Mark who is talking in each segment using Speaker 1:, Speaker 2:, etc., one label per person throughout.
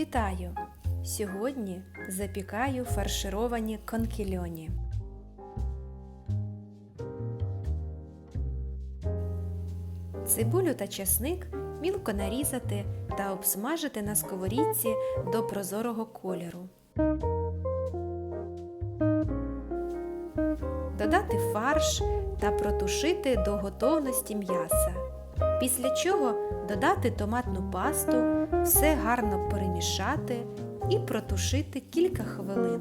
Speaker 1: Вітаю! Сьогодні запікаю фаршировані конкільоні. Цибулю та чесник мілко нарізати та обсмажити на сковорідці до прозорого кольору. Додати фарш та протушити до готовності м'яса. Після чого додати томатну пасту, все гарно перемішати і протушити кілька хвилин.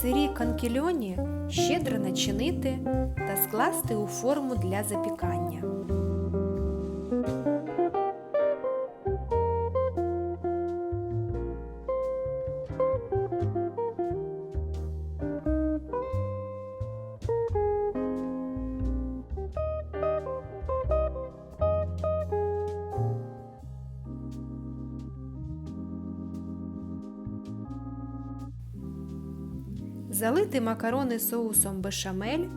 Speaker 1: Сирі конкільоні щедро начинити та скласти у форму для запікання. Залити макарони соусом бешамель,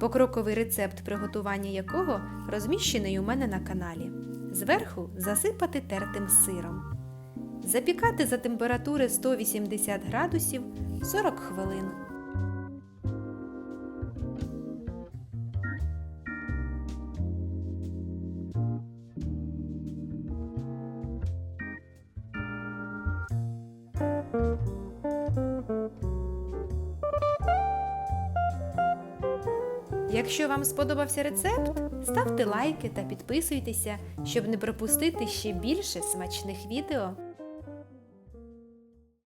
Speaker 1: покроковий рецепт приготування якого розміщений у мене на каналі. Зверху засипати тертим сиром. Запікати за температури 180 градусів 40 хвилин. Якщо вам сподобався рецепт, ставте лайки та підписуйтеся, щоб не пропустити ще більше смачних відео.